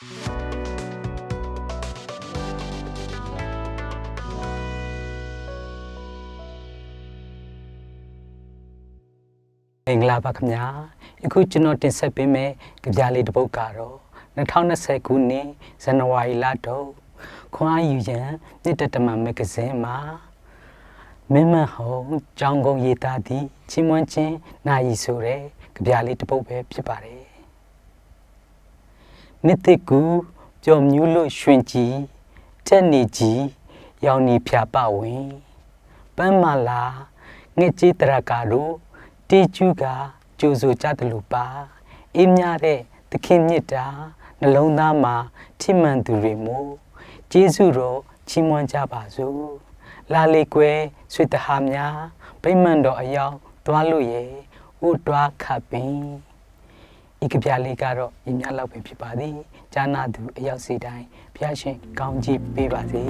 မင်္ဂလာပါခင်ဗျာအခုကျွန်တော်တင်ဆက်ပေးမယ့်ကြပြလေးတစ်ပုဒ်ကတော့2020ခုနှစ်ဇန်နဝါရီလတော့ခွန်အားယူရန်နှစ်တတမမဂ္ဂဇင်းမှာမင်းမဟုံကြောင်းကုန်းရေးသားသည့်ချင်းမွန်းချင်းနိုင်ဆိုတဲ့ကြပြလေးတစ်ပုဒ်ပဲဖြစ်ပါတယ် နှစ်တစ်ကူကြော်မြူးလို့ရွှင်ကြည်တက်နေကြည်ရောင်နေဖြာပဝင်ပန်းမလာငှက်ကြီးတရကာတို့တီကျူးကကြိုဆိုကြတယ်လို့ပါအေးမြတဲ့သခင်မြတ်တာနှလုံးသားမှာထိမှန်သူတွေမို့ကျေးဇူးတော်ချီးမွမ်းကြပါစို့လာလေကွယ်ဆွေတဟာများဗိမ္မာန်တော်အယောင်သွားလို့ရေဥတွားခပ်ပင် ဤကပြလေးကတော့ဤများလောက်ပဲဖြစ်ပါသည်ဂျာနာသူအယောက်စီတိုင်းဖျားရှင်ကောင်းကြီးပေးပါစေ